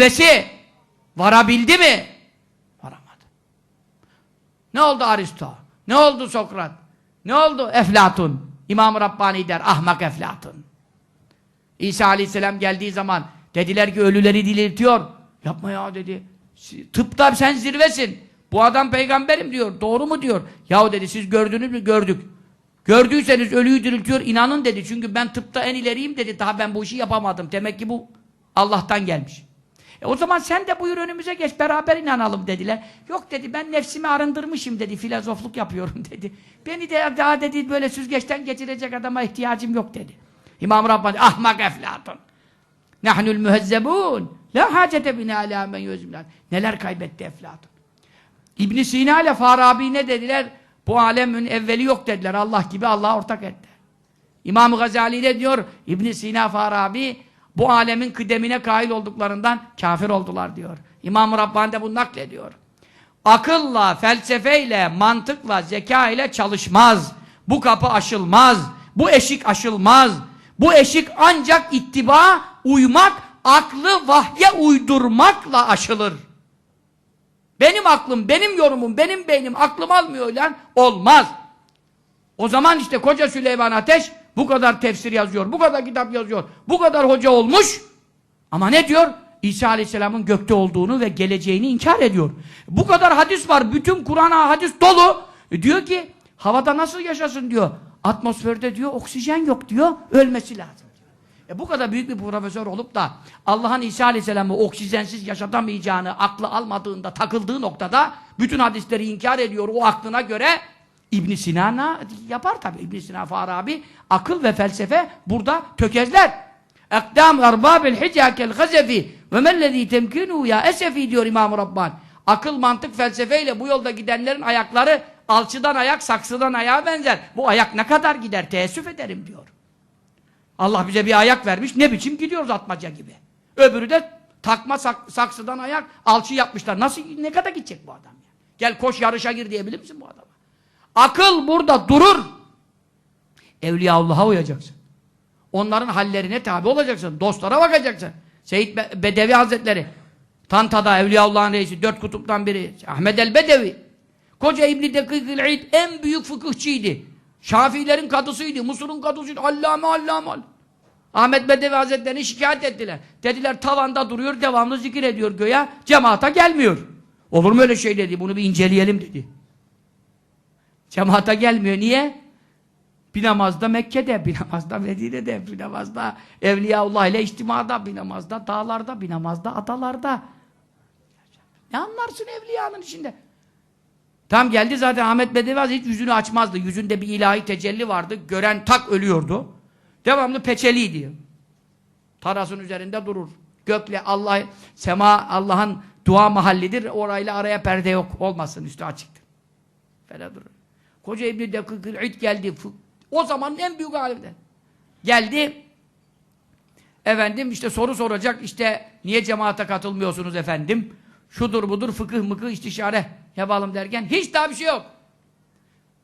zirvesi varabildi mi? Varamadı. Ne oldu Aristo? Ne oldu Sokrat? Ne oldu Eflatun? İmam-ı Rabbani der, ahmak Eflatun. İsa Aleyhisselam geldiği zaman dediler ki ölüleri diriltiyor. Yapma ya dedi. Tıpta sen zirvesin. Bu adam peygamberim diyor. Doğru mu diyor. Yahu dedi siz gördünüz mü? Gördük. Gördüyseniz ölüyü diriltiyor inanın dedi. Çünkü ben tıpta en ileriyim dedi. Daha ben bu işi yapamadım. Demek ki bu Allah'tan gelmiş. E o zaman sen de buyur önümüze geç beraber inanalım dediler. Yok dedi ben nefsimi arındırmışım dedi. Filozofluk yapıyorum dedi. Beni de daha dedi böyle süzgeçten geçirecek adama ihtiyacım yok dedi. İmam Rabbani ahmak eflatun. Nahnul mühezzebun. La hacete bina ala men yuzmilan. Neler kaybetti eflatun. İbn Sina ile Farabi ne dediler? Bu alemin evveli yok dediler. Allah gibi Allah'a ortak ettiler. İmam Gazali ne diyor? İbn Sina Farabi bu alemin kıdemine kail olduklarından kafir oldular diyor. İmam Rabbani de bunu naklediyor. Akılla, felsefeyle, mantıkla, zeka ile çalışmaz. Bu kapı aşılmaz. Bu eşik aşılmaz. Bu eşik ancak ittiba, uymak, aklı vahye uydurmakla aşılır. Benim aklım, benim yorumum, benim beynim aklım almıyor lan olmaz. O zaman işte koca Süleyman Ateş bu kadar tefsir yazıyor, bu kadar kitap yazıyor, bu kadar hoca olmuş. Ama ne diyor? İsa Aleyhisselam'ın gökte olduğunu ve geleceğini inkar ediyor. Bu kadar hadis var, bütün Kur'an'a hadis dolu. E diyor ki havada nasıl yaşasın diyor. Atmosferde diyor oksijen yok diyor, ölmesi lazım. E bu kadar büyük bir profesör olup da Allah'ın İsa Aleyhisselam'ı oksijensiz yaşatamayacağını aklı almadığında takıldığı noktada bütün hadisleri inkar ediyor o aklına göre İbn Sina'na yapar tabi İbn Sina Farabi akıl ve felsefe burada tökezler. Ekdam erbabil hicakel gazefi ve mellezî temkinu ya esefi diyor İmam-ı Rabban. Akıl, mantık, felsefeyle bu yolda gidenlerin ayakları alçıdan ayak, saksıdan ayağa benzer. Bu ayak ne kadar gider? Teessüf ederim diyor. Allah bize bir ayak vermiş, ne biçim gidiyoruz atmaca gibi. Öbürü de takma sak, saksıdan ayak, alçı yapmışlar. Nasıl, ne kadar gidecek bu adam ya? Gel koş yarışa gir diyebilir misin bu adama? Akıl burada durur. Evliyaullah'a uyacaksın. Onların hallerine tabi olacaksın. Dostlara bakacaksın. Seyyid Be Bedevi Hazretleri, Tanta'da Evliyaullah'ın reisi, dört kutuptan biri, Ahmed el-Bedevi. Koca İbn-i Dekikil-İd en büyük fıkıhçıydı. Şafiilerin kadısıydı, Musur'un kadısıydı, allame allame. Ahmet Bedevi Hazretleri'ni şikayet ettiler. Dediler tavanda duruyor, devamlı zikir ediyor göğe, cemaata gelmiyor. Olur mu öyle şey dedi, bunu bir inceleyelim dedi. Cemaata gelmiyor, niye? Bir namazda Mekke'de, bir namazda Medine'de, bir namazda Evliyaullah ile içtimada, bir namazda dağlarda, bir namazda adalarda. Ne anlarsın evliyanın içinde? Tam geldi zaten Ahmet Hazretleri hiç yüzünü açmazdı. Yüzünde bir ilahi tecelli vardı. Gören tak ölüyordu. Devamlı peçeliydi. Tarasın üzerinde durur. Gökle Allah, sema Allah'ın dua mahallidir. Orayla araya perde yok. Olmasın üstü açıktır. Böyle durur. Koca İbn-i Dekikil geldi. O zamanın en büyük alimden. Geldi. Efendim işte soru soracak. İşte niye cemaate katılmıyorsunuz efendim? Şudur budur fıkıh mıkıh istişare yapalım derken hiç daha bir şey yok.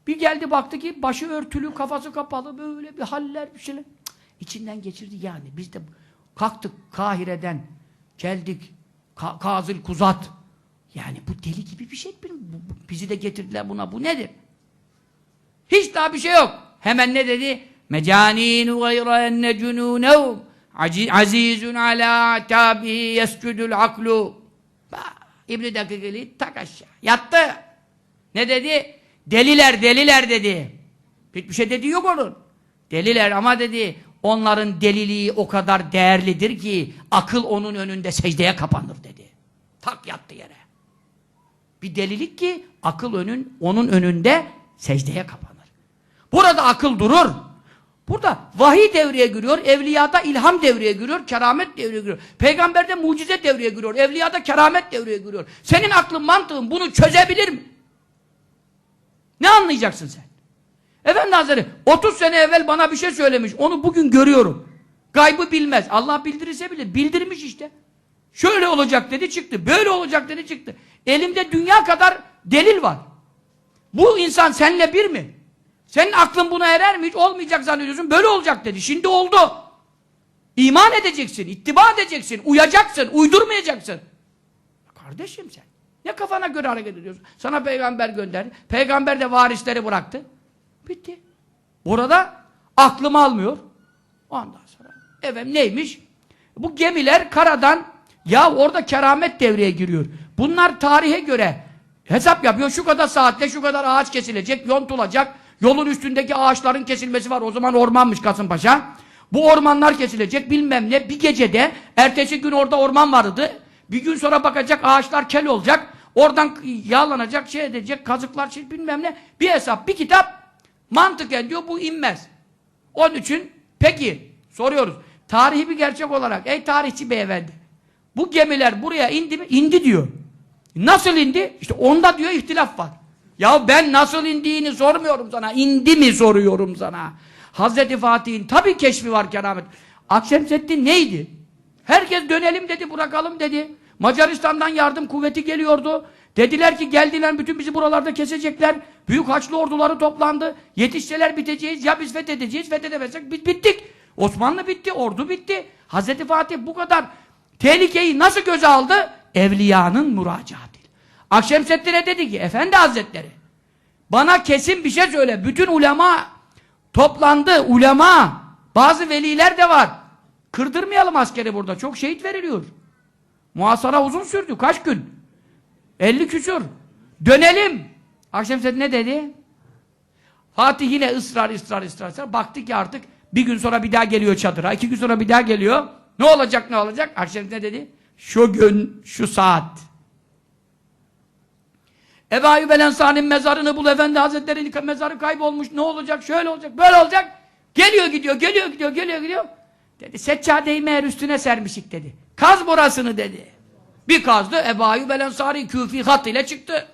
Bir geldi baktı ki başı örtülü, kafası kapalı böyle bir haller bir şeyler. Cık, içinden geçirdi yani. Biz de kalktık Kahire'den geldik Ka Kazıl Kuzat. Yani bu deli gibi bir şey. Bizi de getirdiler buna. Bu nedir? Hiç daha bir şey yok. Hemen ne dedi? Mecaninu gayra enne cunûnev azizun ala tabihi yescudul aklu İbn-i Dakikili tak aşağı. Yattı. Ne dedi? Deliler, deliler dedi. Hiçbir şey dediği yok onun. Deliler ama dedi onların deliliği o kadar değerlidir ki akıl onun önünde secdeye kapanır dedi. Tak yattı yere. Bir delilik ki akıl önün onun önünde secdeye kapanır. Burada akıl durur. Burada vahiy devreye giriyor, evliyada ilham devreye giriyor, keramet devreye giriyor. Peygamberde mucize devreye giriyor, evliyada keramet devreye giriyor. Senin aklın, mantığın bunu çözebilir mi? Ne anlayacaksın sen? Efendi Hazretleri 30 sene evvel bana bir şey söylemiş, onu bugün görüyorum. Gaybı bilmez. Allah bildirirse bilir. Bildirmiş işte. Şöyle olacak dedi çıktı, böyle olacak dedi çıktı. Elimde dünya kadar delil var. Bu insan seninle bir mi? Senin aklın buna erer mi? Hiç olmayacak zannediyorsun. Böyle olacak dedi. Şimdi oldu. İman edeceksin, ittiba edeceksin, uyacaksın, uydurmayacaksın. Kardeşim sen. Ne kafana göre hareket ediyorsun? Sana peygamber gönderdi. Peygamber de varisleri bıraktı. Bitti. Orada aklım almıyor. Ondan sonra efendim neymiş? Bu gemiler karadan ya orada keramet devreye giriyor. Bunlar tarihe göre hesap yapıyor. Şu kadar saatte şu kadar ağaç kesilecek, yontulacak. Yolun üstündeki ağaçların kesilmesi var. O zaman ormanmış Kasımpaşa. Bu ormanlar kesilecek bilmem ne. Bir gecede ertesi gün orada orman vardı. Bir gün sonra bakacak ağaçlar kel olacak. Oradan yağlanacak, şey edecek, kazıklar şey bilmem ne. Bir hesap, bir kitap mantıken diyor bu inmez. Onun için peki soruyoruz. Tarihi bir gerçek olarak ey tarihçi beyefendi bu gemiler buraya indi mi? İndi diyor. Nasıl indi? İşte onda diyor ihtilaf var. Ya ben nasıl indiğini sormuyorum sana. İndi mi soruyorum sana. Hazreti Fatih'in tabii keşfi var keramet. Akşemseddin neydi? Herkes dönelim dedi, bırakalım dedi. Macaristan'dan yardım kuvveti geliyordu. Dediler ki geldiler bütün bizi buralarda kesecekler. Büyük Haçlı orduları toplandı. Yetişseler biteceğiz. Ya biz fethedeceğiz, fethedemezsek biz bittik. Osmanlı bitti, ordu bitti. Hazreti Fatih bu kadar tehlikeyi nasıl göze aldı? Evliyanın müracaatı. Akşemseddin'e dedi ki, Efendi Hazretleri, bana kesin bir şey söyle. Bütün ulema toplandı, ulema, bazı veliler de var. Kırdırmayalım askeri burada. Çok şehit veriliyor. Muhasara uzun sürdü. Kaç gün? 50 küsur. Dönelim. Akşemseddin ne dedi? Fatih yine ısrar, ısrar, ısrar, ısrar. Baktı ki artık bir gün sonra bir daha geliyor çadıra. iki gün sonra bir daha geliyor. Ne olacak, ne olacak? Akşemseddin ne dedi? Şu gün, şu saat. Ebu Ayyub el Ensari'nin mezarını bul Efendi Hazretleri'nin mezarı kaybolmuş. Ne olacak? Şöyle olacak, böyle olacak. Geliyor gidiyor, geliyor gidiyor, geliyor gidiyor. Dedi seccadeyi meğer üstüne sermişik dedi. Kaz burasını dedi. Bir kazdı Ebu Ayyub el Ensari küfi hat çıktı.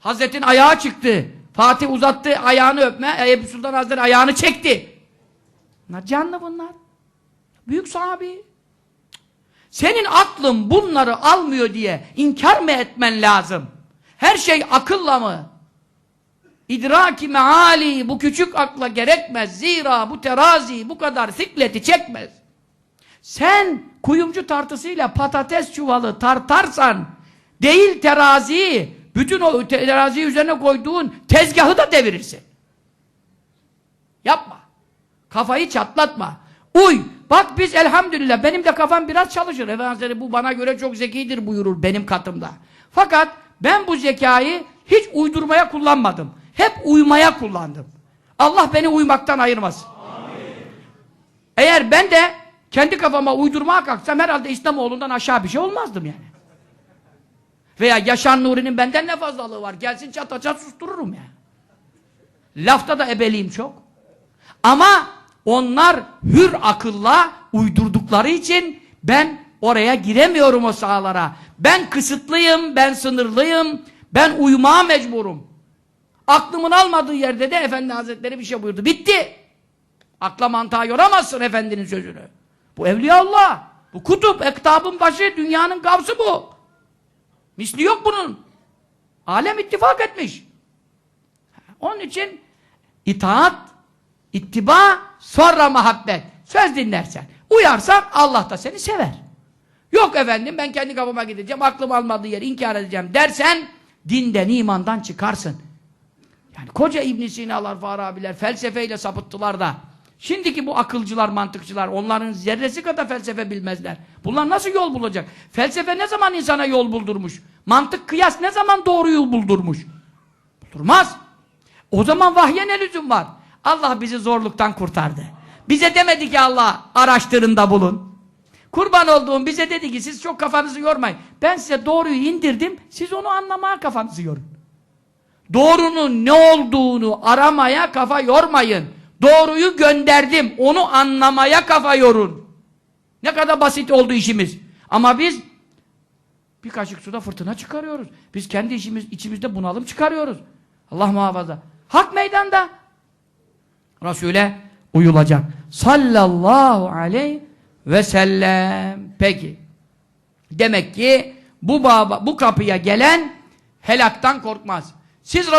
Hazretin ayağı çıktı. Fatih uzattı ayağını öpme. Eyüp Sultan Hazretleri ayağını çekti. Bunlar canlı bunlar. Büyük sahabi. Senin aklın bunları almıyor diye inkar mı etmen lazım? Her şey akılla mı? İdraki meali bu küçük akla gerekmez. Zira bu terazi bu kadar sikleti çekmez. Sen kuyumcu tartısıyla patates çuvalı tartarsan değil teraziyi bütün o teraziyi üzerine koyduğun tezgahı da devirirsin. Yapma. Kafayı çatlatma. Uy. Bak biz elhamdülillah benim de kafam biraz çalışır. Efendimiz bu bana göre çok zekidir buyurur benim katımda. Fakat ben bu zekayı hiç uydurmaya kullanmadım. Hep uymaya kullandım. Allah beni uymaktan ayırmasın. Eğer ben de kendi kafama uydurmaya kalksam herhalde İslamoğlu'ndan aşağı bir şey olmazdım yani. Veya Yaşar Nuri'nin benden ne fazlalığı var? Gelsin çat çat sustururum ya. Lafta da ebeliyim çok. Ama onlar hür akılla uydurdukları için ben oraya giremiyorum o sahalara. Ben kısıtlıyım, ben sınırlıyım, ben uymaya mecburum. Aklımın almadığı yerde de Efendi Hazretleri bir şey buyurdu. Bitti. Akla mantığa yoramazsın Efendinin sözünü. Bu Evliya Allah. Bu kutup, ektabın başı, dünyanın gavsı bu. Misli yok bunun. Alem ittifak etmiş. Onun için itaat, ittiba, sonra muhabbet. Söz dinlersen. Uyarsan Allah da seni sever. Yok efendim ben kendi kafama gideceğim, aklım almadığı yeri inkar edeceğim dersen dinden, imandan çıkarsın. Yani koca İbn Sina'lar, Farabiler felsefeyle sapıttılar da şimdiki bu akılcılar, mantıkçılar onların zerresi kadar felsefe bilmezler. Bunlar nasıl yol bulacak? Felsefe ne zaman insana yol buldurmuş? Mantık, kıyas ne zaman doğru yol buldurmuş? Buldurmaz. O zaman vahye ne lüzum var? Allah bizi zorluktan kurtardı. Bize demedi ki Allah araştırın da bulun. Kurban olduğum bize dedi ki siz çok kafanızı yormayın. Ben size doğruyu indirdim, siz onu anlamaya kafanızı yorun. Doğrunun ne olduğunu aramaya kafa yormayın. Doğruyu gönderdim, onu anlamaya kafa yorun. Ne kadar basit oldu işimiz. Ama biz bir kaşık suda fırtına çıkarıyoruz. Biz kendi işimiz, içimizde bunalım çıkarıyoruz. Allah muhafaza. Hak meydanda. Resul'e uyulacak. Sallallahu aleyhi ve sellem. Peki. Demek ki bu baba, bu kapıya gelen helaktan korkmaz. Siz